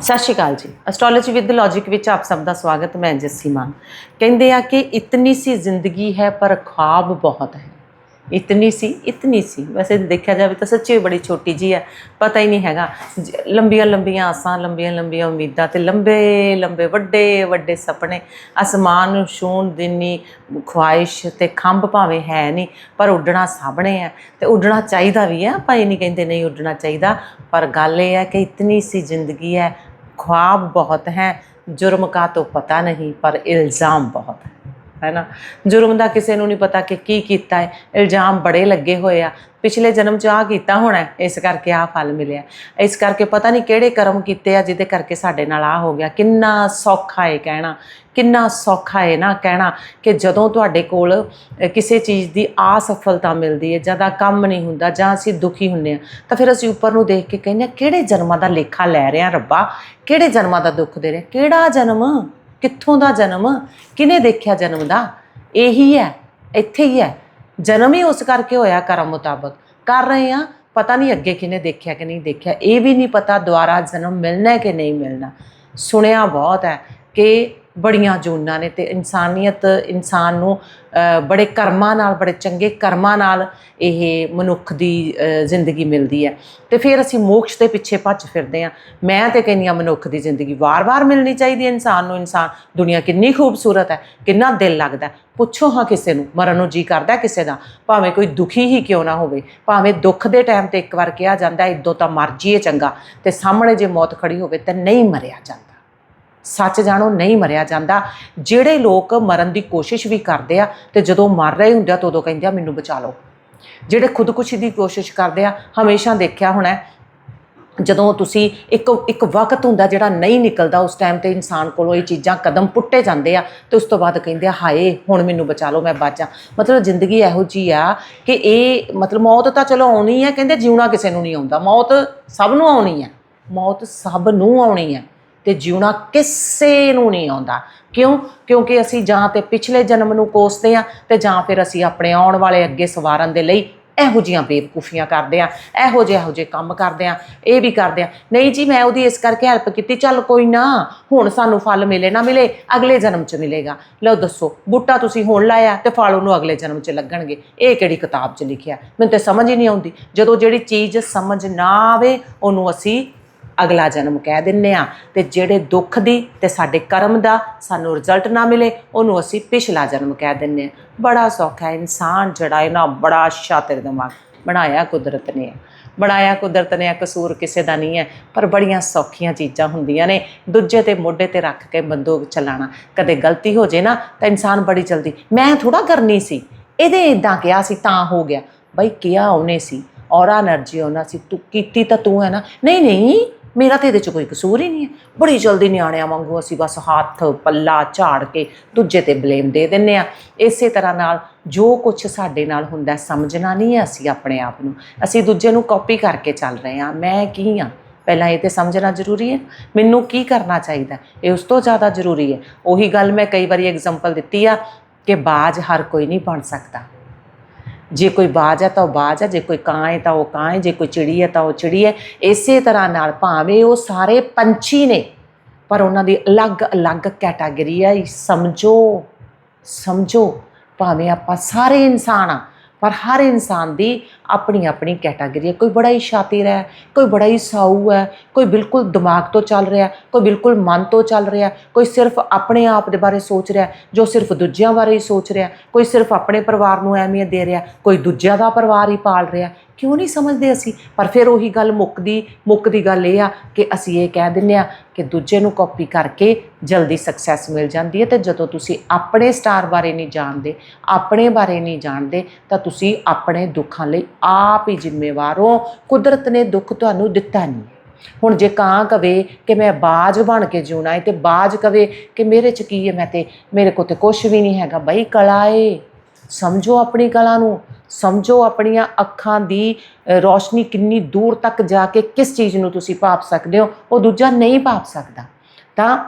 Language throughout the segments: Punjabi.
ਸਤਿ ਸ਼੍ਰੀ ਅਕਾਲ ਜੀ। ਐਸਟ੍ਰੋਲੋਜੀ ਵਿਦ ਲੌਜੀਕ ਵਿੱਚ ਆਪ ਸਭ ਦਾ ਸਵਾਗਤ, ਮੈਂ ਜੱਸੀ ਮਾਨ। ਕਹਿੰਦੇ ਆ ਕਿ ਇਤਨੀ ਸੀ ਜ਼ਿੰਦਗੀ ਹੈ, ਪਰ ਖਾਬ ਬਹੁਤ ਹੈ। ਇਤਨੀ ਸੀ ਇਤਨੀ ਸੀ। ਵੈਸੇ ਦੇਖਿਆ ਜਾਵੇ ਤਾਂ ਸੱਚੀ ਬੜੀ ਛੋਟੀ ਜੀ ਹੈ, ਪਤਾ ਹੀ ਨਹੀਂ ਹੈਗਾ। ਜ- ਲੰਬੀਆਂ ਲੰਬੀਆਂ ਆਸਾਂ, ਲੰਬੀਆਂ ਲੰਬੀਆਂ ਉਮੀਦਾਂ ਤੇ ਲੰਬੇ ਲੰਬੇ, ਵੱਡੇ ਵੱਡੇ ਸੁਪਨੇ। ਅਸਮਾਨ ਨੂੰ ਛੂਣ ਦਿਨੀ, ਖੁਆਇਸ਼ ਤੇ ਖੰਭ ਭਾਵੇਂ ਹੈ ਨਹੀਂ, ਪਰ ਉੱਡਣਾ ਸਾਹਮਣੇ ਹੈ। ਤੇ ਉੱਡਣਾ ਚਾਹੀਦਾ ਵੀ ਹੈ, ਆਪਾਂ ਇਹ ਨਹੀਂ ਕਹਿੰਦੇ ਨਹੀਂ ਉੱਡਣਾ ਚਾਹੀਦਾ। ਪਰ ਗੱਲ ਇਹ ਹੈ ਕਿ ਇਤਨੀ ਸੀ ਜ਼ਿੰਦਗੀ ਹੈ ख्वाब बहुत हैं जुर्म का तो पता नहीं पर इल्ज़ाम बहुत है ਹੈ ਜੁਰਮ ਦਾ ਕਿਸੇ ਨੂੰ ਨਹੀਂ ਪਤਾ ਕਿ ਕੀ ਕੀਤਾ ਹੈ। ਇਲਜ਼ਾਮ ਬੜੇ ਲੱਗੇ ਹੋਏ ਆ। ਪਿਛਲੇ ਜਨਮ 'ਚ ਆ ਕੀਤਾ ਹੋਣਾ ਇਸ ਕਰਕੇ ਆ ਫਲ ਮਿਲਿਆ ਇਸ ਕਰਕੇ ਪਤਾ ਨਹੀਂ ਕਿਹੜੇ ਕਰਮ ਕੀਤੇ ਆ, ਜਿਹਦੇ ਕਰਕੇ ਸਾਡੇ ਨਾਲ ਆ ਹੋ ਗਿਆ। ਕਿੰਨਾ ਸੌਖਾ ਹੈ ਕਹਿਣਾ। ਕਿੰਨਾ ਸੌਖਾ ਹੈ ਨਾ ਕਹਿਣਾ ਕਿ ਜਦੋਂ ਤੁਹਾਡੇ ਕੋਲ ਕਿਸੇ ਚੀਜ਼ ਦੀ ਅਸਫਲਤਾ ਮਿਲਦੀ ਹੈ ਜਦਾ ਕੰਮ ਨਹੀਂ ਹੁੰਦਾ, ਜਾਂ ਅਸੀਂ ਦੁਖੀ ਹੁੰਨੇ ਆ, ਤਾਂ ਫਿਰ ਅਸੀਂ ਉੱਪਰ ਨੂੰ ਦੇਖ ਕੇ ਕਹਿੰਦੇ ਹਾਂ ਕਿਹੜੇ ਜਨਮਾਂ ਦਾ ਲੇਖਾ ਲੈ ਰਹੇ ਆ ਰੱਬਾ? ਕਿਹੜੇ ਜਨਮਾਂ ਦਾ ਦੁੱਖ ਦੇ ਰਿਹਾ? ਕਿਹੜਾ ਜਨਮ? ਕਿੱਥੋਂ ਦਾ ਜਨਮ ਕਿਨੇ ਦੇਖਿਆ ਜਨਮ ਦਾ? ਇਹੀ ਹੈ, ਇੱਥੇ ਹੀ ਹੈ। ਜਨਮ ਹੀ ਉਸ ਕਰਕੇ ਹੋਇਆ ਕਰਮ ਮੁਤਾਬਕ। ਕਰ ਰਹੇ ਆ ਪਤਾ ਨਹੀਂ ਅੱਗੇ ਕਿਨੇ ਦੇਖਿਆ ਕਿ ਨਹੀਂ ਦੇਖਿਆ। ਇਹ ਵੀ ਨਹੀਂ ਪਤਾ ਦੁਬਾਰਾ ਜਨਮ ਮਿਲਣਾ ਕਿ ਨਹੀਂ ਮਿਲਣਾ। ਸੁਣਿਆ ਬਹੁਤ ਹੈ ਕਿ ਬੜੀਆਂ ਜੂਨਾਂ ਨੇ ਤੇ ਇਨਸਾਨੀਅਤ ਇਨਸਾਨ ਨੂੰ ਬੜੇ ਕਰਮਾਂ ਨਾਲ, ਬੜੇ ਚੰਗੇ ਕਰਮਾਂ ਨਾਲ ਇਹ ਮਨੁੱਖ ਦੀ ਜ਼ਿੰਦਗੀ ਮਿਲਦੀ ਹੈ। ਤੇ ਫਿਰ ਅਸੀਂ ਮੋਕਸ਼ ਦੇ ਪਿੱਛੇ ਭੱਜ ਫਿਰਦੇ ਹਾਂ। ਮੈਂ ਤੇ ਕਹਿੰਦੀ ਹਾਂ ਮਨੁੱਖ ਦੀ ਜ਼ਿੰਦਗੀ ਵਾਰ-ਵਾਰ ਮਿਲਣੀ ਚਾਹੀਦੀ ਹੈ ਇਨਸਾਨ ਨੂੰ। ਇਨਸਾਨ, ਦੁਨੀਆ ਕਿੰਨੀ ਖੂਬਸੂਰਤ ਹੈ, ਕਿੰਨਾ ਦਿਲ ਲੱਗਦਾ ਪੁੱਛੋ ਹਾਂ ਕਿਸੇ ਨੂੰ, ਮਰਨ ਨੂੰ ਜੀ ਕਰਦਾ ਕਿਸੇ ਦਾ। ਭਾਵੇਂ ਕੋਈ ਦੁਖੀ ਹੀ ਕਿਉਂ ਨਾ ਹੋਵੇ, ਭਾਵੇਂ ਦੁੱਖ ਦੇ ਟਾਈਮ ਤੇ ਇੱਕ ਵਾਰ ਕਿਹਾ ਜਾਂਦਾ ਹੈ, ਇਦੋਂ ਤਾਂ ਮਰ ਜੀਏ ਚੰਗਾ। ਤੇ ਸਾਹਮਣੇ ਜੇ ਮੌਤ ਖੜੀ ਹੋਵੇ ਤਾਂ ਨਹੀਂ ਮਰਿਆ ਜਾਂਦਾ। ਸੱਚ ਜਾਣੋ, ਨਹੀਂ ਮਰਿਆ ਜਾਂਦਾ। ਜਿਹੜੇ ਲੋਕ ਮਰਨ ਦੀ ਕੋਸ਼ਿਸ਼ ਵੀ ਕਰਦੇ ਆ ਤੇ ਜਦੋਂ ਮਰ ਰਹੇ ਹੁੰਦੇ ਆ ਤਾਂ ਉਦੋਂ ਕਹਿੰਦੇ ਆ, ਮੈਨੂੰ ਬਚਾ ਲਓ। ਜਿਹੜੇ ਖੁਦਕੁਸ਼ੀ ਦੀ ਕੋਸ਼ਿਸ਼ ਕਰਦੇ ਆ, ਹਮੇਸ਼ਾ ਦੇਖਿਆ ਹੋਣਾ ਜਦੋਂ ਤੁਸੀਂ ਇੱਕ ਇੱਕ ਵਕਤ ਹੁੰਦਾ ਜਿਹੜਾ ਨਹੀਂ ਨਿਕਲਦਾ, ਉਸ ਟਾਈਮ ਤੇ ਇਨਸਾਨ ਕੋਲੋਂ ਇਹ ਚੀਜ਼ਾਂ ਕਦਮ ਪੁੱਟੇ ਜਾਂਦੇ ਆ ਤੇ ਉਸ ਤੋਂ ਬਾਅਦ ਕਹਿੰਦੇ ਆ, ਹਾਏ, ਹੁਣ ਮੈਨੂੰ ਬਚਾ ਲਓ, ਮੈਂ ਬਾਜਾਂ ਮਤਲਬ ਜ਼ਿੰਦਗੀ ਇਹੋ ਜੀ ਆ ਕਿ ਇਹ ਮਤਲਬ ਮੌਤ ਤਾਂ ਚਲੋ ਆਉਣੀ ਹੈ ਕਹਿੰਦੇ ਜਿਉਣਾ ਕਿਸੇ ਨੂੰ ਨਹੀਂ ਆਉਂਦਾ। ਮੌਤ ਸਭ ਨੂੰ ਆਉਣੀ ਹੈ ਮੌਤ ਸਭ ਨੂੰ ਆਉਣੀ ਹੈ ਤੇ ਜਿਉਣਾ ਕਿਸੇ ਨੂੰ ਨਹੀਂ ਆਉਂਦਾ। ਕਿਉਂ? ਕਿਉਂਕਿ ਅਸੀਂ ਜਾਂ ਤੇ ਪਿਛਲੇ ਜਨਮ ਨੂੰ ਕੋਸਦੇ ਆ ਤੇ ਜਾਂ ਫਿਰ ਅਸੀਂ ਆਪਣੇ ਆਉਣ ਵਾਲੇ ਅੱਗੇ ਸਵਾਰਨ ਦੇ ਲਈ ਇਹੋ ਜੀਆਂ ਬੇਵਕੂਫੀਆਂ ਕਰਦੇ ਆ ਇਹੋ ਜਿਹੇ ਇਹੋ ਜਿਹੇ ਕੰਮ ਕਰਦੇ ਆ ਇਹ ਵੀ ਕਰਦੇ ਆ ਨਹੀਂ ਜੀ, ਮੈਂ ਉਹਦੀ ਇਸ ਕਰਕੇ ਹੈਲਪ ਕੀਤੀ, ਚੱਲ ਕੋਈ ਨਾ, ਹੁਣ ਸਾਨੂੰ ਫਲ ਮਿਲੇ ਨਾ ਮਿਲੇ, ਅਗਲੇ ਜਨਮ 'ਚ ਮਿਲੇਗਾ। ਲਓ ਦੱਸੋ, ਬੂਟਾ ਤੁਸੀਂ ਹੁਣ ਲਾਇਆ ਤੇ ਫਲ ਉਹਨੂੰ ਅਗਲੇ ਜਨਮ 'ਚ ਲੱਗਣਗੇ। ਇਹ ਕਿਹੜੀ ਕਿਤਾਬ 'ਚ ਲਿਖਿਆ? ਮੈਨੂੰ ਤੇ ਸਮਝ ਹੀ ਨਹੀਂ ਆਉਂਦੀ। ਜਦੋਂ ਜਿਹੜੀ ਚੀਜ਼ ਸਮਝ ਨਾ ਆਵੇ, ਉਹਨੂੰ ਅਸੀਂ ਅਗਲਾ ਜਨਮ ਕਹਿ ਦਿੰਨੇ ਆ। ਤੇ ਜਿਹੜੇ ਦੁੱਖ ਦੀ ਤੇ ਸਾਡੇ ਕਰਮ ਦਾ ਸਾਨੂੰ ਰਿਜ਼ਲਟ ਨਾ ਮਿਲੇ, ਉਹਨੂੰ ਅਸੀਂ ਪਿਛਲਾ ਜਨਮ ਕਹਿ ਦਿੰਨੇ ਆ। ਬੜਾ ਸੌਖਾ ਇਨਸਾਨ ਜਿਹੜਾ ਹੈ ਨਾ, ਬੜਾ ਸ਼ਾਤਿਰ ਦਿਮਾਗ ਬਣਾਇਆ ਕੁਦਰਤ ਨੇ। ਬਣਾਇਆ ਕੁਦਰਤ ਨੇ ਕਸੂਰ ਕਿਸੇ ਦਾ ਨਹੀਂ ਹੈ। ਪਰ ਬੜੀਆਂ ਸੌਖੀਆਂ ਚੀਜ਼ਾਂ ਹੁੰਦੀਆਂ ਨੇ। ਦੂਜੇ ਤੇ ਮੋਢੇ ਤੇ ਰੱਖ ਕੇ ਬੰਦੂਕ ਚਲਾਣਾ ਕਦੇ ਗਲਤੀ ਹੋ ਜੇ ਨਾ, ਤਾਂ ਇਨਸਾਨ ਬੜੀ ਚਲਦੀ ਮੈਂ ਥੋੜਾ ਕਰਨੀ ਸੀ। ਇਹਦੇ ਇਦਾਂ ਕਿਹਾ ਸੀ, ਤਾਂ ਹੋ ਗਿਆ। ਬਈ ਕਿਹਾ ਉਹਨੇ ਸੀ। ਔਰਾ એનર્ਜੀ ਉਹਨਾਂ ਸੀ ਤੂੰ ਕੀਤੀ ਤਾਂ ਤੂੰ ਹੈ ਨਾ। ਨਹੀਂ ਨਹੀਂ। ਮੇਰਾ ਤੇ ਇਹਦੇ ਚ ਕੋਈ ਕਸੂਰ ਹੀ ਨਹੀਂ ਹੈ। ਬੜੀ ਜਲਦੀ ਨਿਆਣਿਆਂ ਵਾਂਗੂ ਅਸੀਂ ਬਸ ਹੱਥ ਪੱਲਾ ਝਾੜ ਕੇ ਦੂਜੇ ਤੇ ਬਲੇਮ ਦੇ ਦਿੰਨੇ ਆ। ਇਸੇ ਤਰ੍ਹਾਂ ਨਾਲ ਜੋ ਕੁਝ ਸਾਡੇ ਨਾਲ ਹੁੰਦਾ ਸਮਝਣਾ ਨਹੀਂ ਹੈ ਅਸੀਂ ਆਪਣੇ ਆਪ ਨੂੰ। ਅਸੀਂ ਦੂਜੇ ਨੂੰ ਕਾਪੀ ਕਰਕੇ ਚੱਲ ਰਹੇ ਹਾਂ। ਮੈਂ ਕੀ ਹਾਂ? ਪਹਿਲਾਂ ਇਹ ਤੇ ਸਮਝਣਾ ਜ਼ਰੂਰੀ ਹੈ। ਮੈਨੂੰ ਕੀ ਕਰਨਾ ਚਾਹੀਦਾ ਇਹ ਉਸ ਤੋਂ ਜ਼ਿਆਦਾ ਜ਼ਰੂਰੀ ਹੈ। ਉਹੀ ਗੱਲ ਮੈਂ ਕਈ ਵਾਰੀ ਐਗਜ਼ਾਮਪਲ ਦਿੱਤੀ ਆ ਕਿ ਬਾਜ ਹਰ ਕੋਈ ਨਹੀਂ ਬਣ ਸਕਦਾ। ਜੇ ਕੋਈ ਬਾਜ ਹੈ ਤਾਂ ਉਹ ਬਾਜ ਹੈ ਜੇ ਕੋਈ ਕਾਂ ਹੈ ਤਾਂ ਉਹ ਕਾਂ ਹੈ ਜੇ ਕੋਈ ਚਿੜੀ ਹੈ ਤਾਂ ਉਹ ਚਿੜੀ ਹੈ ਇਸੇ ਤਰ੍ਹਾਂ ਨਾਲ ਭਾਵੇਂ ਉਹ ਸਾਰੇ ਪੰਛੀ ਨੇ, ਪਰ ਉਹਨਾਂ ਦੀ ਅਲੱਗ-ਅਲੱਗ ਕੈਟਾਗਰੀ ਹੈ ਸਮਝੋ ਸਮਝੋ। ਭਾਵੇਂ ਆਪਾਂ ਸਾਰੇ ਇਨਸਾਨ ਆ ਪਰ ਹਰ ਇਨਸਾਨ ਦੀ ਆਪਣੀ ਆਪਣੀ ਕੈਟਾਗਰੀ ਹੈ। ਕੋਈ ਬੜਾ ਹੀ ਸ਼ਾਤਿਰ ਹੈ, ਕੋਈ ਬੜਾ ਹੀ ਸਾਊ ਹੈ, ਕੋਈ ਬਿਲਕੁਲ ਦਿਮਾਗ ਤੋਂ ਚੱਲ ਰਿਹਾ ਕੋਈ ਬਿਲਕੁਲ ਮਨ ਤੋਂ ਚੱਲ ਰਿਹਾ ਕੋਈ ਸਿਰਫ ਆਪਣੇ ਆਪ ਦੇ ਬਾਰੇ ਸੋਚ ਰਿਹਾ ਜੋ ਸਿਰਫ ਦੂਜਿਆਂ ਬਾਰੇ ਹੀ ਸੋਚ ਰਿਹਾ ਕੋਈ ਸਿਰਫ ਆਪਣੇ ਪਰਿਵਾਰ ਨੂੰ ਅਹਿਮੀਅਤ ਦੇ ਰਿਹਾ ਕੋਈ ਦੂਜਿਆਂ ਦਾ ਪਰਿਵਾਰ ਹੀ ਪਾਲ ਰਿਹਾ ਕਿਉਂ ਨਹੀਂ ਸਮਝਦੇ ਅਸੀਂ? ਪਰ ਫਿਰ ਉਹੀ ਗੱਲ ਮੁੱਕਦੀ ਮੁੱਕਦੀ ਗੱਲ ਇਹ ਆ ਕਿ ਅਸੀਂ ਇਹ ਕਹਿ ਦਿੰਨੇ ਆ ਕਿ ਦੂਜੇ ਨੂੰ ਕਾਪੀ ਕਰਕੇ ਜਲਦੀ ਸਕਸੈਸ ਮਿਲ ਜਾਂਦੀ ਹੈ ਤੇ ਜਦੋਂ ਤੁਸੀਂ ਆਪਣੇ ਸਟਾਰ ਬਾਰੇ ਨਹੀਂ ਜਾਣਦੇ, ਆਪਣੇ ਬਾਰੇ ਨਹੀਂ ਜਾਣਦੇ, ਤਾਂ ਤੁਸੀਂ ਆਪਣੇ ਦੁੱਖਾਂ ਲਈ ਆਪ ਹੀ ਜ਼ਿੰਮੇਵਾਰ ਹੋ। ਕੁਦਰਤ ਨੇ ਦੁੱਖ ਤੁਹਾਨੂੰ ਦਿੱਤਾ ਨਹੀਂ। ਹੁਣ ਜੇ ਕਾਂ ਕਵੇ ਕਿ ਮੈਂ ਬਾਜ ਬਣ ਕੇ ਜਿਉਣਾ ਹੈ ਤੇ ਬਾਜ ਕਵੇ ਕਿ ਮੇਰੇ ਚ ਕੀ ਹੈ ਮੈਂ ਤੇ, ਮੇਰੇ ਕੋਲ ਤੇ ਕੁਝ ਵੀ ਨਹੀਂ ਹੈਗਾ। ਬਈ ਕਲਾ ਏ। ਸਮਝੋ ਆਪਣੀ ਕਲਾ ਨੂੰ। ਸਮਝੋ ਆਪਣੀਆਂ ਅੱਖਾਂ ਦੀ ਅ, ਰੌਸ਼ਨੀ ਕਿੰਨੀ ਦੂਰ ਤੱਕ ਜਾ ਕੇ ਕਿਸ ਚੀਜ਼ ਨੂੰ ਤੁਸੀਂ ਭਾਪ ਸਕਦੇ ਹੋ ਉਹ ਦੂਜਾ ਨਹੀਂ ਭਾਪ ਸਕਦਾ। ਤਾਂ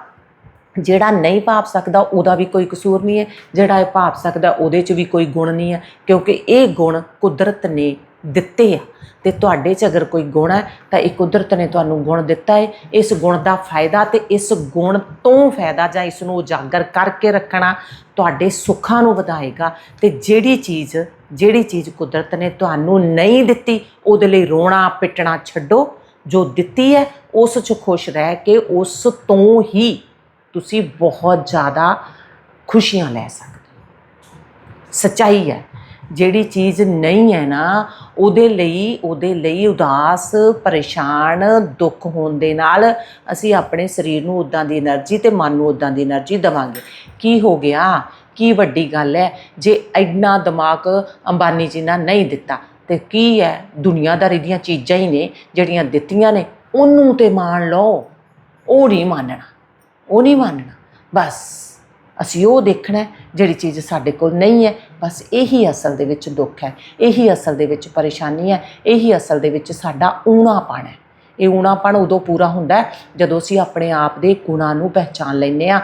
ਜਿਹੜਾ ਨਹੀਂ ਭਾਪ ਸਕਦਾ ਉਹਦਾ ਵੀ ਕੋਈ ਕਸੂਰ ਨਹੀਂ ਹੈ। ਜਿਹੜਾ ਇਹ ਭਾਪ ਸਕਦਾ ਉਹਦੇ 'ਚ ਵੀ ਕੋਈ ਗੁਣ ਨਹੀਂ ਹੈ ਕਿਉਂਕਿ ਇਹ ਗੁਣ ਕੁਦਰਤ ਨੇ ਦਿੱਤੇ ਆ। ਤੇ ਤੁਹਾਡੇ 'ਚ ਅਗਰ ਕੋਈ ਗੁਣ ਹੈ ਤਾਂ ਇਹ ਕੁਦਰਤ ਨੇ ਤੁਹਾਨੂੰ ਗੁਣ ਦਿੱਤਾ ਹੈ ਇਸ ਗੁਣ ਦਾ ਫਾਇਦਾ ਤੇ ਇਸ ਗੁਣ ਤੋਂ ਫਾਇਦਾ ਜਾਂ ਇਸ ਨੂੰ ਉਜਾਗਰ ਕਰਕੇ ਰੱਖਣਾ ਤੁਹਾਡੇ ਸੁੱਖਾਂ ਨੂੰ ਵਧਾਏਗਾ। ਤੇ ਜਿਹੜੀ ਚੀਜ਼ ਜਿਹੜੀ ਚੀਜ਼ ਕੁਦਰਤ ਨੇ ਤੁਹਾਨੂੰ ਨਹੀਂ ਦਿੱਤੀ, ਉਹਦੇ ਲਈ ਰੋਣਾ, ਪਿੱਟਣਾ ਛੱਡੋ। ਜੋ ਦਿੱਤੀ ਹੈ, ਉਸ 'ਚ ਖੁਸ਼ ਰਹਿ ਕੇ ਉਸ ਤੋਂ ਹੀ ਤੁਸੀਂ ਬਹੁਤ ਜ਼ਿਆਦਾ ਖੁਸ਼ੀਆਂ ਲੈ ਸਕਦੇ ਸਚਾਈ ਹੈ, ਜਿਹੜੀ ਚੀਜ਼ ਨਹੀਂ ਹੈ ਨਾ, ਉਹਦੇ ਲਈ ਉਹਦੇ ਲਈ ਉਦਾਸ, ਪਰੇਸ਼ਾਨ, ਦੁੱਖ ਹੋਣ ਦੇ ਨਾਲ ਅਸੀਂ ਆਪਣੇ ਸਰੀਰ ਨੂੰ ਉਦਾਂ ਦੀ એનર્ਜੀ ਤੇ ਮਨ ਨੂੰ ਉਦਾਂ ਦੀ એનર્ਜੀ ਦਵਾਂਗੇ। ਕੀ ਹੋ ਗਿਆ? ਕੀ ਵੱਡੀ ਗੱਲ ਹੈ? ਜੇ ਇੰਨਾ ਦਿਮਾਗ ਅੰਬਾਨੀ ਜੀ ਨੇ ਨਹੀਂ ਦਿੱਤਾ, ਤੇ ਕੀ ਹੈ? ਦੁਨੀਆਦਾਰੀ ਦੀਆਂ ਚੀਜ਼ਾਂ ਹੀ ਨੇ ਜਿਹੜੀਆਂ ਦਿੱਤੀਆਂ ਨੇ, ਉਹਨੂੰ ਤੇ ਮੰਨ ਲਓ। ਉਹ ਨਹੀਂ ਮੰਨਣਾ, ਉਹ ਨਹੀਂ ਮੰਨਣਾ। ਬਸ, ਅਸੀਂ ਉਹ ਦੇਖਣਾ ਜਿਹੜੀ ਚੀਜ਼ ਸਾਡੇ ਕੋਲ ਨਹੀਂ ਹੈ। ਬਸ ਇਹੀ ਅਸਲ ਦੇ ਵਿੱਚ ਦੁੱਖ ਹੈ, ਇਹੀ ਅਸਲ ਦੇ ਵਿੱਚ ਪਰੇਸ਼ਾਨੀ ਹੈ, ਇਹੀ ਅਸਲ ਦੇ ਵਿੱਚ ਸਾਡਾ ਊਣਾਪਣ ਹੈ। ਇਹ ਊਣਾਪਣ ਉਦੋਂ ਪੂਰਾ ਹੁੰਦਾ ਜਦੋਂ ਅਸੀਂ ਆਪਣੇ ਆਪ ਦੇ ਗੁਣਾਂ ਨੂੰ ਪਹਿਚਾਨ ਲੈਂਦੇ ਆ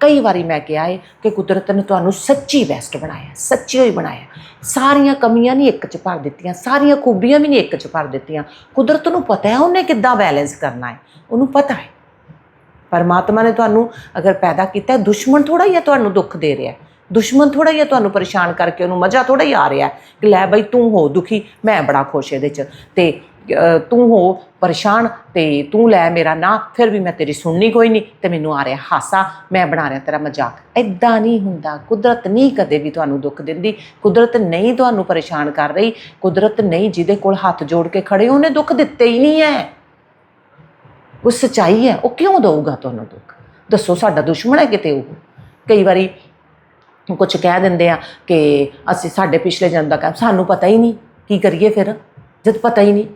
ਕਈ ਵਾਰੀ ਮੈਂ ਕਿਹਾ ਹੈ ਕਿ ਕੁਦਰਤ ਨੇ ਤੁਹਾਨੂੰ ਸੱਚੀ ਬੈਸਟ ਬਣਾਇਆ, ਸੱਚੀ ਹੋਈ ਬਣਾਇਆ। ਸਾਰੀਆਂ ਕਮੀਆਂ ਨਹੀਂ ਇੱਕ ਚ ਭਰ ਦਿੱਤੀਆਂ, ਸਾਰੀਆਂ ਖੂਬੀਆਂ ਵੀ ਨਹੀਂ ਇੱਕ ਚ ਭਰ ਦਿੱਤੀਆਂ। ਕੁਦਰਤ ਨੂੰ ਪਤਾ ਹੈ ਉਹਨੇ ਕਿੱਦਾਂ ਬੈਲੈਂਸ ਕਰਨਾ ਹੈ ਉਹਨੂੰ ਪਤਾ ਹੈ। ਪਰਮਾਤਮਾ ਨੇ ਤੁਹਾਨੂੰ ਅਗਰ ਪੈਦਾ ਕੀਤਾ, ਦੁਸ਼ਮਣ ਥੋੜਾ ਹੀ ਹੈ ਤੁਹਾਨੂੰ ਦੁੱਖ ਦੇ ਰਿਹਾ ਦੁਸ਼ਮਣ ਥੋੜਾ ਹੀ ਹੈ ਤੁਹਾਨੂੰ ਪਰੇਸ਼ਾਨ ਕਰਕੇ ਉਹਨੂੰ ਮਜ਼ਾ ਥੋੜਾ ਹੀ ਆ ਰਿਹਾ ਕਿ ਲੈ ਬਈ ਤੂੰ ਹੋ ਦੁਖੀ, ਮੈਂ ਬੜਾ ਖੁਸ਼ ਇਹਦੇ ਚ। ਤੇ ਤੂੰ ਹੋ ਪਰੇਸ਼ਾਨ ਤੇ ਤੂੰ ਲੈ ਮੇਰਾ ਨਾਂ, ਫਿਰ ਵੀ ਮੈਂ ਤੇਰੀ ਸੁਣਨੀ ਕੋਈ ਨਹੀਂ ਤੇ ਮੈਨੂੰ ਆ ਰਿਹਾ ਹਾਸਾ, ਮੈਂ ਬਣਾ ਰਿਹਾ ਤੇਰਾ ਮਜ਼ਾਕ। ਐਦਾਂ ਨਹੀਂ ਹੁੰਦਾ। ਕੁਦਰਤ ਨਹੀਂ ਕਦੇ ਵੀ ਤੁਹਾਨੂੰ ਦੁੱਖ ਦਿੰਦੀ। ਕੁਦਰਤ ਨਹੀਂ ਤੁਹਾਨੂੰ ਪਰੇਸ਼ਾਨ ਕਰ ਰਹੀ। ਕੁਦਰਤ ਨਹੀਂ ਜਿਹਦੇ ਕੋਲ ਹੱਥ ਜੋੜ ਕੇ ਖੜੇ, ਉਹਨੇ ਦੁੱਖ ਦਿੱਤੇ ਹੀ ਨਹੀਂ ਹੈ ਉਹ ਸਚਾਈ ਹੈ ਉਹ ਕਿਉਂ ਦਊਗਾ ਤੁਹਾਨੂੰ ਦੁੱਖ? ਦੱਸੋ ਸਾਡਾ ਦੁਸ਼ਮਣ ਹੈ ਕਿਤੇ ਉਹ? ਕਈ ਵਾਰੀ ਕੁਝ ਕਹਿ ਦਿੰਦੇ ਆ ਕਿ ਅਸੀਂ ਸਾਡੇ ਪਿਛਲੇ ਜਨਮ ਦਾ ਕੰਮ ਸਾਨੂੰ ਪਤਾ ਹੀ ਨਹੀਂ। ਕੀ ਕਰੀਏ ਫਿਰ? ਜਦ ਪਤਾ ਹੀ ਨਹੀਂ।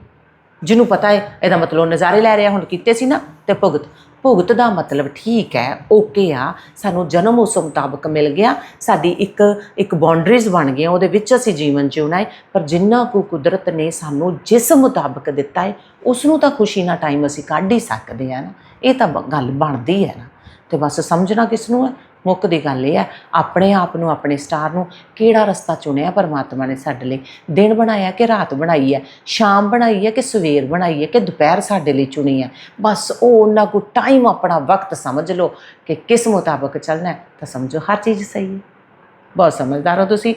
ਜਿਹਨੂੰ ਪਤਾ ਹੈ, ਇਹਦਾ ਮਤਲਬ ਉਹ ਨਜ਼ਾਰੇ ਲੈ ਰਿਹਾ, ਹੁਣ ਕੀਤੇ ਸੀ ਨਾ, ਤੇ ਭੁਗਤ। ਭੁਗਤ ਦਾ ਮਤਲਬ ਠੀਕ ਹੈ ਓਕੇ ਆ, ਸਾਨੂੰ ਜਨਮ ਉਸ ਮੁਤਾਬਕ ਮਿਲ ਗਿਆ, ਸਾਡੀ ਇੱਕ ਇੱਕ ਬਾਉਂਡਰੀਜ਼ ਬਣ ਗਈਆਂ, ਉਹਦੇ ਵਿੱਚ ਅਸੀਂ ਜੀਵਨ ਜਿਉਣਾ ਹੈ, ਪਰ ਜਿੰਨਾ ਕੁ ਕੁਦਰਤ ਨੇ ਸਾਨੂੰ ਜਿਸ ਮੁਤਾਬਕ ਦਿੱਤਾ ਹੈ ਉਸ ਨੂੰ ਤਾਂ ਖੁਸ਼ੀ ਨਾਲ ਟਾਈਮ ਅਸੀਂ ਕੱਢ ਹੀ ਸਕਦੇ ਆ ਨਾ, ਇਹ ਤਾਂ ਬ- ਗੱਲ ਬਣਦੀ ਹੈ ਨਾ। ਤੇ ਬਸ ਸਮਝਣਾ ਕਿਸ ਨੂੰ ਹੈ ਮੁੱਖ ਦੀ ਗੱਲ ਇਹ ਹੈ ਆਪਣੇ ਆਪ ਨੂੰ, ਆਪਣੇ ਸਟਾਰ ਨੂੰ ਕਿਹੜਾ ਰਸਤਾ ਚੁਣਿਆ ਪਰਮਾਤਮਾ ਨੇ ਸਾਡੇ ਲਈ? ਦਿਨ ਬਣਾਇਆ ਕਿ ਰਾਤ ਬਣਾਈ ਹੈ? ਸ਼ਾਮ ਬਣਾਈ ਹੈ ਕਿ ਸਵੇਰ ਬਣਾਈ ਹੈ ਕਿ ਦੁਪਹਿਰ ਸਾਡੇ ਲਈ ਚੁਣੀ ਹੈ? ਬਸ ਉਹ ਉਹਨਾਂ ਕੋ ਟਾਈਮ ਆਪਣਾ ਵਕਤ ਸਮਝ ਲਓ ਕਿ ਕਿਸ ਮੁਤਾਬਕ ਚੱਲਣਾ ਤਾਂ ਸਮਝੋ ਹਰ ਚੀਜ਼ ਸਹੀ ਹੈ। ਬਹੁਤ ਸਮਝਦਾਰ ਹੋ ਤੁਸੀਂ।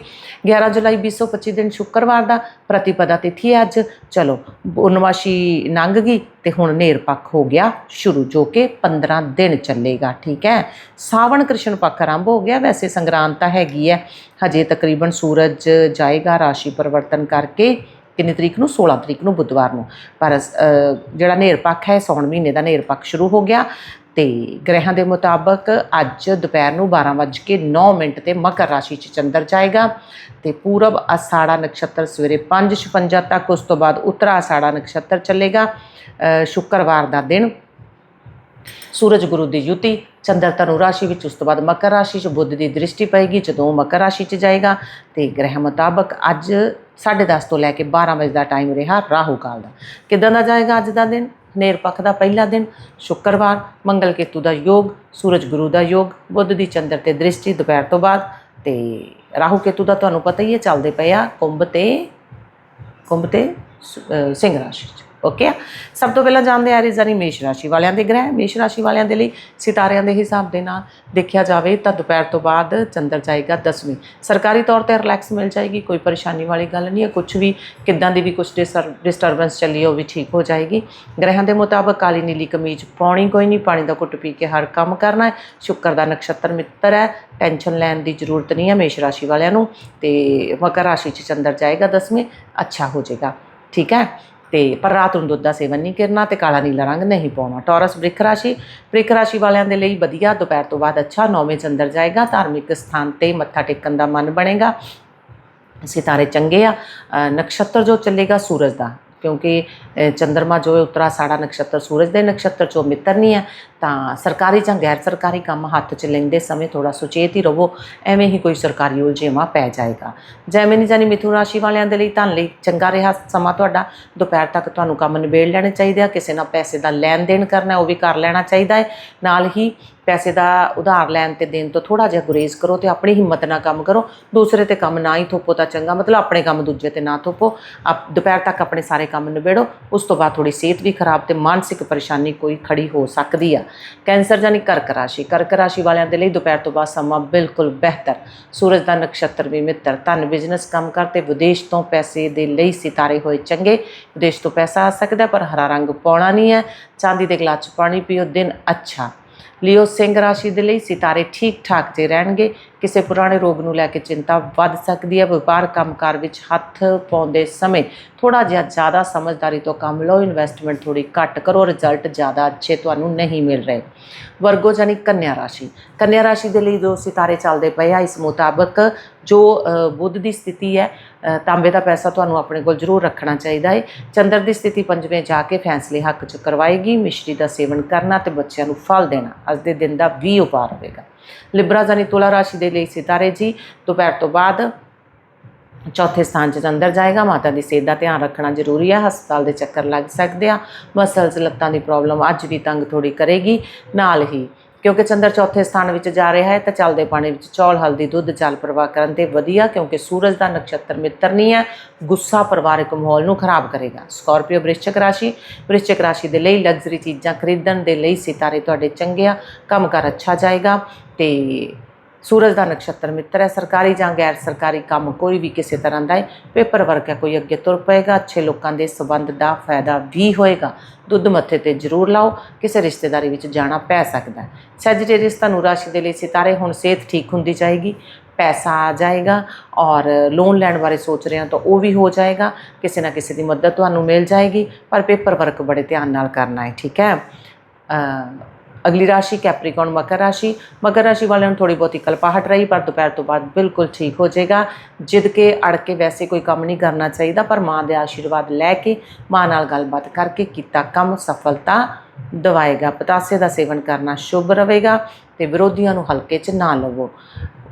11 ਜੁਲਾਈ 2025 ਦਿਨ ਸ਼ੁੱਕਰਵਾਰ ਦਾ ਪ੍ਰਤੀਪਦਾ ਤਿਥੀ ਹੈ ਅੱਜ। ਚਲੋ ਉਨਵਾਸ਼ੀ ਲੰਘ ਗਈ ਤੇ ਹੁਣ ਨੇਰ ਪੱਖ ਹੋ ਗਿਆ ਸ਼ੁਰੂ, ਜੋ ਕਿ 15 ਦਿਨ ਚੱਲੇਗਾ, ਠੀਕ ਹੈ। ਸਾਵਣ ਕ੍ਰਿਸ਼ਨ ਪੱਖ ਆਰੰਭ ਹੋ ਗਿਆ, ਵੈਸੇ ਸੰਗਰਾਂਦ ਤਾਂ ਹੈਗੀ ਹੈ। ਹਜੇ ਤਕਰੀਬਨ ਸੂਰਜ ਜਾਏਗਾ, ਰਾਸ਼ੀ ਪਰਿਵਰਤਨ ਕਰਕੇ ਕਿੰਨੀ ਤਰੀਕ ਨੂੰ? 16 ਤਰੀਕ ਨੂੰ, ਬੁੱਧਵਾਰ ਨੂੰ। ਪਰ ਜਿਹੜਾ ਨੇਰ ਪੱਖ ਹੈ ਸੌਣ ਮਹੀਨੇ ਦਾ ਨੇਰ ਪੱਖ ਸ਼ੁਰੂ ਹੋ ਗਿਆ। ਤੇ ਗ੍ਰਹਿਾਂ ਦੇ ਮੁਤਾਬਕ ਅੱਜ ਦੁਪਹਿਰ ਨੂੰ 12:09 ਮਿੰਟ ਤੇ ਮਕਰ ਰਾਸ਼ੀ 'ਚ ਚੰਦਰ ਜਾਏਗਾ ਤੇ ਪੂਰਬ ਆਸਾੜਾ ਨਕਸ਼ਤਰ ਸਵੇਰੇ 5:56 ਤੱਕ, ਉਸ ਤੋਂ ਬਾਅਦ ਉੱਤਰਾ ਅਸਾੜਾ ਨਕਸ਼ਤਰ ਚੱਲੇਗਾ ਸ਼ੁੱਕਰਵਾਰ ਦਾ ਦਿਨ। ਸੂਰਜ ਗੁਰੂ ਦੀ ਯੁਤੀ, ਚੰਦਰ ਧਨੁ ਰਾਸ਼ੀ ਵਿੱਚ, ਉਸ ਤੋਂ ਬਾਅਦ ਮਕਰ ਰਾਸ਼ੀ 'ਚ, ਬੁੱਧ ਦੀ ਦ੍ਰਿਸ਼ਟੀ ਪਏਗੀ ਜਦੋਂ ਮਕਰ ਰਾਸ਼ੀ 'ਚ ਜਾਏਗਾ ਤੇ ਗ੍ਰਹਿ ਮੁਤਾਬਕ ਅੱਜ 10:30 ਤੋਂ ਲੈ ਕੇ 12 ਵਜੇ ਦਾ ਟਾਈਮ ਰਿਹਾ ਰਾਹੂ ਕਾਲ ਦਾ। ਕਿਦਾਂ ਦਾ ਜਾਏਗਾ ਅੱਜ ਦਾ ਦਿਨ? ਨਿਰਪੱਖ ਦਾ ਪਹਿਲਾ ਦਿਨ, ਸ਼ੁੱਕਰਵਾਰ, ਮੰਗਲ ਕੇਤੂ ਦਾ ਯੋਗ, ਸੂਰਜ ਗੁਰੂ ਦਾ ਯੋਗ, ਬੁੱਧ ਦੀ ਚੰਦਰ ਤੇ ਦ੍ਰਿਸ਼ਟੀ ਦੁਪਹਿਰ ਤੋਂ ਬਾਅਦ ਤੇ ਰਾਹੂ ਕੇਤੂ ਦਾ ਤੁਹਾਨੂੰ ਪਤਾ ਹੀ ਹੈ, ਚੱਲਦੇ ਪਏ ਆ ਕੁੰਭ ਤੇ ਕੁੰਭ ਤੇ ਸਿੰਘ ਰਾਸ਼ੀ ਚ। ਓਕੇ ਸਭ ਤੋਂ ਪਹਿਲਾਂ ਜਾਣਦੇ ਆ ਰਿਜ਼ਨੀ ਮੇਸ਼ ਰਾਸ਼ੀ ਵਾਲਿਆਂ ਦੇ ਗ੍ਰਹਿ। ਮੇਸ਼ ਰਾਸ਼ੀ ਵਾਲਿਆਂ ਦੇ ਲਈ ਸਿਤਾਰਿਆਂ ਦੇ ਹਿਸਾਬ ਦੇ ਨਾਲ ਦੇਖਿਆ ਜਾਵੇ ਤਾਂ ਦੁਪਹਿਰ ਤੋਂ ਬਾਅਦ ਚੰਦਰ ਜਾਏਗਾ 10ਵੀਂ ਸਰਕਾਰੀ ਤੌਰ ਤੇ ਰਿਲੈਕਸ ਮਿਲ ਜਾਏਗੀ, ਕੋਈ ਪਰੇਸ਼ਾਨੀ ਵਾਲੀ ਗੱਲ ਨਹੀਂ ਹੈ। ਕੁਝ ਵੀ, ਕਿੱਦਾਂ ਦੀ ਵੀ ਕੁਝ ਡਿਸਟਰਬੈਂਸ ਚੱਲੀ ਉਹ ਵੀ ਠੀਕ ਹੋ ਜਾਏਗੀ। ਗ੍ਰਹਿਾਂ ਦੇ ਮੁਤਾਬਕ ਕਾਲੀ ਨੀਲੀ ਕਮੀਜ਼ ਪਾਉਣੀ ਕੋਈ ਨਹੀਂ। ਪਾਣੀ ਦਾ ਘੁੱਟ ਪੀ ਕੇ ਹਰ ਕੰਮ ਕਰਨਾ ਹੈ। ਸ਼ੁੱਕਰ ਦਾ ਨਕਸ਼ਤਰ ਮਿੱਤਰ ਹੈ। ਟੈਨਸ਼ਨ ਲੈਣ ਦੀ ਜ਼ਰੂਰਤ ਨਹੀਂ ਹੈ ਮੇਸ਼ ਰਾਸ਼ੀ ਵਾਲਿਆਂ ਨੂੰ। ਤੇ ਮਕਰ ਰਾਸ਼ੀ 'ਚ ਚੰਦਰ ਜਾਏਗਾ 10ਵੀਂ ਅੱਛਾ ਹੋ ਜਾਏਗਾ। ਠੀਕ ਹੈ? ਤੇ ਪਰ ਰਾਤ ਨੂੰ ਦੁੱਧ ਦਾ ਸੇਵਨ ਨਹੀਂ ਕਰਨਾ ਤੇ ਕਾਲਾ ਨੀਲਾ ਰੰਗ ਨਹੀਂ ਪਾਉਣਾ। ਟੌਰਸ ਬ੍ਰਿਖ ਰਾਸ਼ੀ ਬ੍ਰਿਖ ਰਾਸ਼ੀ ਵਾਲਿਆਂ ਦੇ ਲਈ ਵਧੀਆ। ਦੁਪਹਿਰ ਤੋਂ ਬਾਅਦ ਅੱਛਾ ਨੌਵੇਂ ਚੰਦਰ ਜਾਏਗਾ। ਧਾਰਮਿਕ ਸਥਾਨ ਤੇ ਮੱਥਾ ਟੇਕਣ ਦਾ ਮਨ ਬਣੇਗਾ। ਸਿਤਾਰੇ ਚੰਗੇ ਆ। ਨਕਸ਼ਤਰ ਜੋ ਚੱਲੇਗਾ ਸੂਰਜ ਦਾ ਕਿਉਂਕਿ ਅ, ਚੰਦਰਮਾ ਜੋ ਹੈ ਉਤਰਾ ਸਾੜਾ ਨਕਸ਼ਤਰ ਸੂਰਜ ਦੇ ਨਕਸ਼ਤਰ ਚੋਂ ਮਿੱਤਰ ਨਹੀਂ ਹੈ। ਤਾਂ ਸਰਕਾਰੀ ਜਾਂ ਗੈਰ ਸਰਕਾਰੀ ਕੰਮ ਹੱਥ 'ਚ ਲੈਂਦੇ ਸਮੇਂ ਥੋੜਾ ਸੁਚੇਤ ਹੀ ਰਹੋ, ਐਵੇਂ ਹੀ ਕੋਈ ਸਰਕਾਰੀ ਉਲਝੇਵਾਂ ਪੈ ਜਾਏਗਾ। ਜੈਮਨੀ ਜਾਨੀ ਮਿਥੁਨ ਰਾਸ਼ੀ ਵਾਲਿਆਂ ਦੇ ਲਈ ਧਨ ਲਈ ਚੰਗਾ ਰਿਹਾ ਸਮਾਂ ਤੁਹਾਡਾ। ਦੁਪਹਿਰ ਤੱਕ ਤੁਹਾਨੂੰ ਕੰਮ ਨਿਬੇੜ ਲੈਣੇ ਚਾਹੀਦੇ ਆ, ਕਿਸੇ ਨਾਲ ਪੈਸੇ ਦਾ ਲੈਣ ਦੇਣ ਕਰਨਾ ਉਹ ਵੀ ਕਰ ਲੈਣਾ ਚਾਹੀਦਾ ਹੈ। ਨਾਲ ਹੀ ਪੈਸੇ ਦਾ ਉਧਾਰ ਲੈਣ ਤੇ ਦੇਣ ਤੋਂ ਥੋੜਾ ਜਿਹਾ ਗੁਰੇਜ਼ ਕਰੋ ਤੇ ਆਪਣੀ ਹਿੰਮਤ ਨਾਲ ਕੰਮ ਕਰੋ। ਦੂਸਰੇ ਤੇ ਕੰਮ ਨਾ ਹੀ ਥੋਪੋ ਤਾਂ ਚੰਗਾ, ਮਤਲਬ ਆਪਣੇ ਕੰਮ ਦੂਜੇ ਤੇ ਨਾ ਥੋਪੋ। ਆਪ ਦੁਪਹਿਰ ਤੱਕ ਆਪਣੇ ਸਾਰੇ ਕੰਮ ਨਿਬੇੜੋ, ਉਸ ਤੋਂ ਬਾਅਦ ਥੋੜੀ ਸਿਹਤ ਵੀ ਖਰਾਬ ਤੇ ਮਾਨਸਿਕ ਪਰੇਸ਼ਾਨੀ ਕੋਈ ਖੜੀ ਹੋ ਸਕਦੀ ਆ। ਕੈਂਸਰ ਜਾਨੀ ਕਰਕ ਰਾਸ਼ੀ ਕਰਕ ਰਾਸ਼ੀ ਵਾਲਿਆਂ ਦੇ ਲਈ ਦੁਪਹਿਰ ਤੋਂ ਬਾਅਦ ਸਮਾਂ ਬਿਲਕੁਲ ਬਿਹਤਰ। ਸੂਰਜ ਦਾ ਨਕਸ਼ਤਰ ਵੀ ਮਿੱਤਰ। ਧਨ ਬਿਜ਼ਨਸ ਕੰਮ ਕਰਤੇ ਵਿਦੇਸ਼ ਤੋਂ ਪੈਸੇ ਦੇ ਲਈ ਸਿਤਾਰੇ ਹੋਏ ਚੰਗੇ। ਵਿਦੇਸ਼ ਤੋਂ ਪੈਸਾ ਆ ਸਕਦਾ, ਪਰ ਹਰਾ ਰੰਗ ਪਾਉਣਾ ਨਹੀਂ ਹੈ। ਚਾਂਦੀ ਦੇ ਗਲਾਸ 'ਚ ਪਾਣੀ ਪੀਓ, ਦਿਨ ਅੱਛਾ। ਲਿਓ ਸਿੰਘ ਰਾਸ਼ੀ ਦੇ ਲਈ ਸਿਤਾਰੇ ਠੀਕ ਠਾਕ ਜੇ ਰਹਿਣਗੇ। ਕਿਸੇ ਪੁਰਾਣੇ ਰੋਗ ਨੂੰ ਲੈ ਕੇ ਚਿੰਤਾ ਵੱਧ ਸਕਦੀ ਹੈ। ਵਪਾਰ ਕੰਮਕਾਰ ਵਿੱਚ ਹੱਥ ਪਾਉਂਦੇ ਸਮੇਂ ਥੋੜਾ ਜਿਹਾ ਜ਼ਿਆਦਾ ਸਮਝਦਾਰੀ ਤੋਂ ਕੰਮ ਲਓ। ਇਨਵੈਸਟਮੈਂਟ ਥੋੜੀ ਘੱਟ ਕਰੋ। ਰਿਜ਼ਲਟ ਜ਼ਿਆਦਾ ਅੱਛੇ ਤੁਹਾਨੂੰ ਨਹੀਂ ਮਿਲ ਰਹੇ। ਵਰਗੋ ਜਾਨੀ ਕੰਨਿਆ ਰਾਸ਼ੀ। ਕੰਨਿਆ ਰਾਸ਼ੀ ਦੇ ਲਈ ਜੋ ਸਿਤਾਰੇ ਚੱਲਦੇ ਪਏ ਆ, ਇਸ ਮੁਤਾਬਕ ਜੋ ਬੁੱਧ ਦੀ ਸਥਿਤੀ ਹੈ ਤਾਂਬੇ ਦਾ ਪੈਸਾ ਤੁਹਾਨੂੰ ਆਪਣੇ ਕੋਲ ਜ਼ਰੂਰ ਰੱਖਣਾ ਚਾਹੀਦਾ ਹੈ ਚੰਦਰ ਦੀ ਸਥਿਤੀ ਪੰਜਵੇਂ ਜਾ ਕੇ ਫੈਸਲੇ ਹੱਕ ਚ ਕਰਵਾਏਗੀ। ਮਿਸ਼ਰੀ ਦਾ ਸੇਵਨ ਕਰਨਾ ਤੇ ਬੱਚਿਆਂ ਨੂੰ ਫਲ ਦੇਣਾ। ਅੱਜ ਦੇ ਦਿਨ ਦਾ ਵੀ ਉਪਾਅ ਹੋਵੇਗਾ ਲਿਬਰਾ ਜਾਨੀ ਤੁਲਾ ਰਾਸ਼ੀ ਦੇ ਲਈ ਸਿਤਾਰੇ ਜੀ। ਦੁਪਹਿਰ ਤੋਂ ਬਾਅਦ ਚੌਥੇ ਸਥਾਨ 'ਚ ਅੰਦਰ ਜਾਏਗਾ। ਮਾਤਾ ਦੀ ਸਿਹਤ ਦਾ ਧਿਆਨ ਰੱਖਣਾ ਜ਼ਰੂਰੀ ਹੈ ਹਸਪਤਾਲ ਦੇ ਚੱਕਰ ਲੱਗ ਸਕਦੇ ਆ। ਮਸਲਸ ਲੱਤਾਂ ਦੀ ਪ੍ਰੋਬਲਮ ਅੱਜ ਵੀ ਤੰਗ ਥੋੜੀ ਕਰੇਗੀ। ਨਾਲ ਹੀ ਕਿਉਂਕਿ ਚੰਦਰ ਚੌਥੇ ਸਥਾਨ ਵਿੱਚ ਜਾ ਰਿਹਾ ਹੈ, ਤਾਂ ਚੱਲਦੇ ਪਾਣੀ ਵਿੱਚ ਚੌਲ, ਹਲਦੀ, ਦੁੱਧ ਜਲ ਪ੍ਰਵਾਹ ਕਰਨ ਤੇ ਵਧੀਆ, ਕਿਉਂਕਿ ਸੂਰਜ ਦਾ ਨਕਸ਼ਤਰ ਮਿੱਤਰ ਨਹੀਂ ਹੈ, ਗੁੱਸਾ ਪਰਿਵਾਰਕ ਮਾਹੌਲ ਨੂੰ ਖਰਾਬ ਕਰੇਗਾ। ਸਕਾਰਪੀਓ ਵ੍ਰਿਸ਼ਚਿਕ ਰਾਸ਼ੀ ਵ੍ਰਿਸ਼ਚਿਕ ਰਾਸ਼ੀ ਦੇ ਲਈ ਲਗਜ਼ਰੀ ਚੀਜ਼ਾਂ ਖਰੀਦਣ ਦੇ ਲਈ ਸਿਤਾਰੇ ਤੁਹਾਡੇ ਚੰਗੇ ਆ ਕੰਮਕਾਰ ਅੱਛਾ ਜਾਏਗਾ ਤੇ ਸੂਰਜ ਦਾ ਨਕਸ਼ਤਰ ਮਿੱਤਰ ਹੈ, ਸਰਕਾਰੀ ਜਾਂ ਗੈਰ ਸਰਕਾਰੀ ਕੰਮ ਕੋਈ ਵੀ ਕਿਸੇ ਤਰ੍ਹਾਂ ਦਾ ਹੈ, ਪੇਪਰ ਵਰਕ ਹੈ, ਕੋਈ ਅੱਗੇ ਤੁਰ ਪਏਗਾ, ਅੱਛੇ ਲੋਕਾਂ ਦੇ ਸਬੰਧ ਦਾ ਫਾਇਦਾ ਵੀ ਹੋਏਗਾ। ਦੁੱਧ ਮੱਥੇ ਤੇ ਜ਼ਰੂਰ ਲਾਓ, ਕਿਸੇ ਰਿਸ਼ਤੇਦਾਰੀ ਵਿੱਚ ਜਾਣਾ ਪੈ ਸਕਦਾ ਹੈ। ਸੈਜੀਟੇਰੀਅਸ ਤੁਹਾਨੂੰ ਰਾਸ਼ੀ ਦੇ ਲਈ ਸਿਤਾਰੇ, ਹੁਣ ਸਿਹਤ ਠੀਕ ਹੁੰਦੀ ਜਾਏਗੀ, ਪੈਸਾ ਆ ਜਾਏਗਾ ਔਰ ਲੋਨ ਲੈਣ ਬਾਰੇ ਸੋਚ ਰਹੇ ਹੋ ਤਾਂ ਉਹ ਵੀ ਹੋ ਜਾਏਗਾ, ਕਿਸੇ ਨਾ ਕਿਸੇ ਦੀ ਮਦਦ ਤੁਹਾਨੂੰ ਮਿਲ ਜਾਏਗੀ, ਪਰ ਪੇਪਰ ਵਰਕ ਬੜੇ ਧਿਆਨ ਨਾਲ ਕਰਨਾ ਹੈ, ਠੀਕ ਹੈ? ਅਗਲੀ ਰਾਸ਼ੀ ਕੈਪਰੀਕੌਨ ਮਕਰ ਰਾਸ਼ੀ। ਮਕਰ ਰਾਸ਼ੀ ਵਾਲਿਆਂ ਨੂੰ ਥੋੜੀ ਬਹੁਤੀ ਕਲਪਾਹਟ ਰਹੀ, ਪਰ ਦੁਪਹਿਰ ਤੋਂ ਬਾਅਦ ਬਿਲਕੁਲ ਠੀਕ ਹੋ ਜਾਏਗਾ। ਜਿੱਦ ਕੇ ਅੜ ਕੇ ਵੈਸੇ ਕੋਈ ਕੰਮ ਨਹੀਂ ਕਰਨਾ ਚਾਹੀਦਾ, ਪਰ ਮਾਂ ਦੇ ਆਸ਼ੀਰਵਾਦ ਲੈ ਕੇ, ਮਾਂ ਨਾਲ ਗੱਲਬਾਤ ਕਰਕੇ ਕੀਤਾ ਕੰਮ ਸਫਲਤਾ ਦਵਾਏਗਾ। ਪਤਾਸੇ ਦਾ ਸੇਵਨ ਕਰਨਾ ਸ਼ੁਭ ਰਹੇਗਾ। ਤੇ ਵਿਰੋਧੀਆਂ ਨੂੰ ਹਲਕੇ 'ਚ ਨਾ ਲਵੋ।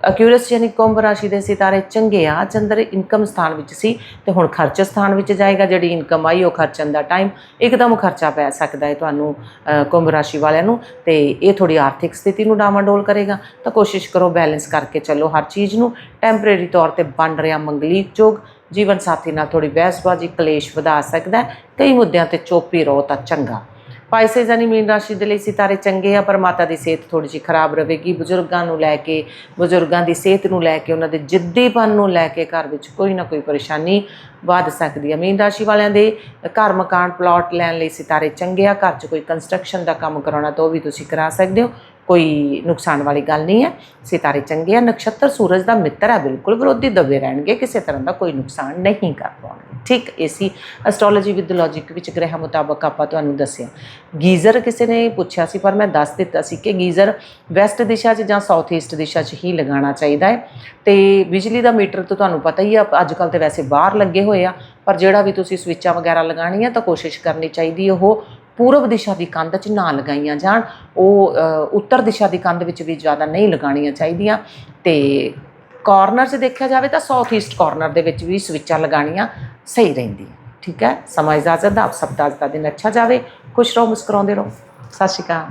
ਅਕਿਊਰਸ ਯਾਨੀ ਕੁੰਭ ਰਾਸ਼ੀ ਦੇ ਸਿਤਾਰੇ ਚੰਗੇ ਆ ਚੰਦਰ ਇਨਕਮ ਸਥਾਨ ਵਿੱਚ ਸੀ ਤੇ ਹੁਣ ਖਰਚ ਸਥਾਨ ਵਿੱਚ ਜਾਏਗਾ, ਜਿਹੜੀ ਇਨਕਮ ਆਈ ਉਹ ਖਰਚਣ ਦਾ ਟਾਈਮ ਇੱਕਦਮ ਖਰਚਾ ਪੈ ਸਕਦਾ ਹੈ ਤੁਹਾਨੂੰ ਕੁੰਭ ਰਾਸ਼ੀ ਵਾਲਿਆਂ ਨੂੰ ਤੇ ਇਹ ਥੋੜੀ ਆਰਥਿਕ ਸਥਿਤੀ ਨੂੰ ਡਾਵਾਂਡੋਲ ਕਰੇਗਾ। ਤਾਂ ਕੋਸ਼ਿਸ਼ ਕਰੋ ਬੈਲੈਂਸ ਕਰਕੇ ਚੱਲੋ ਹਰ ਚੀਜ਼ ਨੂੰ। ਟੈਂਪਰੇਰੀ ਤੌਰ ਤੇ ਬਣ ਰਿਹਾ ਮੰਗਲੀਕ ਜੋਗ ਜੀਵਨ ਸਾਥੀ ਨਾਲ ਥੋੜੀ ਬਹਿਸਬਾਜ਼ੀ, ਕਲੇਸ਼ ਵਧਾ ਸਕਦਾ ਕਈ ਮੁੱਦਿਆਂ ਤੇ ਚੋਪੀ ਰਹੋ ਤਾਂ ਚੰਗਾ। ਪਾਈਸੇਸ ਯਾਨੀ ਮੀਨ ਰਾਸ਼ੀ ਦੇ ਲਈ ਸਿਤਾਰੇ ਚੰਗੇ ਆ, ਪਰ ਮਾਤਾ ਦੀ ਸਿਹਤ ਥੋੜੀ ਜਿਹੀ ਖਰਾਬ ਰਹੇਗੀ। ਬਜ਼ੁਰਗਾਂ ਨੂੰ ਲੈ ਕੇ, ਬਜ਼ੁਰਗਾਂ ਦੀ ਸਿਹਤ ਨੂੰ ਲੈ ਕੇ, ਉਹਨਾਂ ਦੇ ਜਿੱਦੀਪਨ ਨੂੰ ਲੈ ਕੇ ਘਰ ਵਿੱਚ ਕੋਈ ਨਾ ਕੋਈ ਪਰੇਸ਼ਾਨੀ ਵੱਧ ਸਕਦੀ ਹੈ ਮੀਨ ਰਾਸ਼ੀ ਵਾਲਿਆਂ ਦੇ ਘਰ ਮਕਾਨ ਪਲਾਟ ਲੈਣ ਲਈ ਸਿਤਾਰੇ ਚੰਗੇ ਆ, ਘਰ 'ਚ ਕੋਈ ਕੰਸਟਰਕਸ਼ਨ ਦਾ ਕੰਮ ਕਰਾਉਣਾ ਤਾਂ ਉਹ ਵੀ ਤੁਸੀਂ ਕਰਾ ਸਕਦੇ ਹੋ। ਕੋਈ ਨੁਕਸਾਨ ਵਾਲੀ ਗੱਲ ਨਹੀਂ ਹੈ ਸਿਤਾਰੇ ਚੰਗੇ ਆ, ਨਕਸ਼ਤਰ ਸੂਰਜ ਦਾ ਮਿੱਤਰ ਹੈ ਬਿਲਕੁਲ ਵਿਰੋਧੀ ਦਬੇ ਰਹਿਣਗੇ, ਕਿਸੇ ਤਰ੍ਹਾਂ ਦਾ ਕੋਈ ਨੁਕਸਾਨ ਨਹੀਂ ਕਰ ਪਾਉਣਗੇ ਠੀਕ, ਏਸੀ ਐਸਟ੍ਰੋਲੋਜੀ ਵਿਦ ਲੌਜੀਕ ਵਿੱਚ ਗ੍ਰਹਿ ਮੁਤਾਬਕ ਆਪਾਂ ਤੁਹਾਨੂੰ ਦੱਸਿਆ। ਗੀਜ਼ਰ ਕਿਸੇ ਨੇ ਪੁੱਛਿਆ ਸੀ, ਪਰ ਮੈਂ ਦੱਸ ਦਿੱਤਾ ਸੀ ਕਿ ਗੀਜ਼ਰ ਵੈਸਟ ਦਿਸ਼ਾ 'ਚ ਜਾਂ ਸਾਊਥ ਈਸਟ ਦਿਸ਼ਾ 'ਚ ਹੀ ਲਗਾਉਣਾ ਚਾਹੀਦਾ ਹੈ। ਤੇ ਬਿਜਲੀ ਦਾ ਮੀਟਰ ਤਾਂ ਤੁਹਾਨੂੰ ਪਤਾ ਹੀ ਆ ਅੱਜ ਕੱਲ ਤੇ ਵੈਸੇ ਬਾਹਰ ਲੱਗੇ ਹੋਏ ਆ, ਪਰ ਜਿਹੜਾ ਵੀ ਤੁਸੀਂ ਸਵਿੱਚਾਂ ਵਗੈਰਾ ਲਗਾਉਣੀਆਂ ਤਾਂ ਕੋਸ਼ਿਸ਼ ਕਰਨੀ ਚਾਹੀਦੀ ਉਹ ਪੂਰਬ ਦਿਸ਼ਾ ਦੀ ਕੰਧ 'ਚ ਨਾ ਲਗਾਈਆਂ ਜਾਣ, ਉਹ ਉੱਤਰ ਦਿਸ਼ਾ ਦੀ ਕੰਧ ਵਿੱਚ ਵੀ ਜ਼ਿਆਦਾ ਨਹੀਂ ਲਗਾਉਣੀਆਂ ਚਾਹੀਦੀਆਂ। ਤੇ ਕਾਰਨਰ 'ਚ ਦੇਖਿਆ ਜਾਵੇ ਤਾਂ ਸਾਊਥ ਈਸਟ ਕਾਰਨਰ ਦੇ ਵਿੱਚ ਵੀ ਸਵਿੱਚਾਂ ਲਗਾਉਣੀਆਂ ਸਹੀ ਰਹਿੰਦੀਆਂ ਠੀਕ ਹੈ? ਸਮਾਂ ਇਜਾਜ਼ਤ ਦਾ ਆਪ ਸਭ ਦਾ ਅੱਜ ਦਾ ਦਿਨ ਅੱਛਾ ਜਾਵੇ। ਖੁਸ਼ ਰਹੋ, ਮੁਸਕਰਾਉਂਦੇ ਰਹੋ। ਸਤਿ ਸ਼੍ਰੀ ਅਕਾਲ।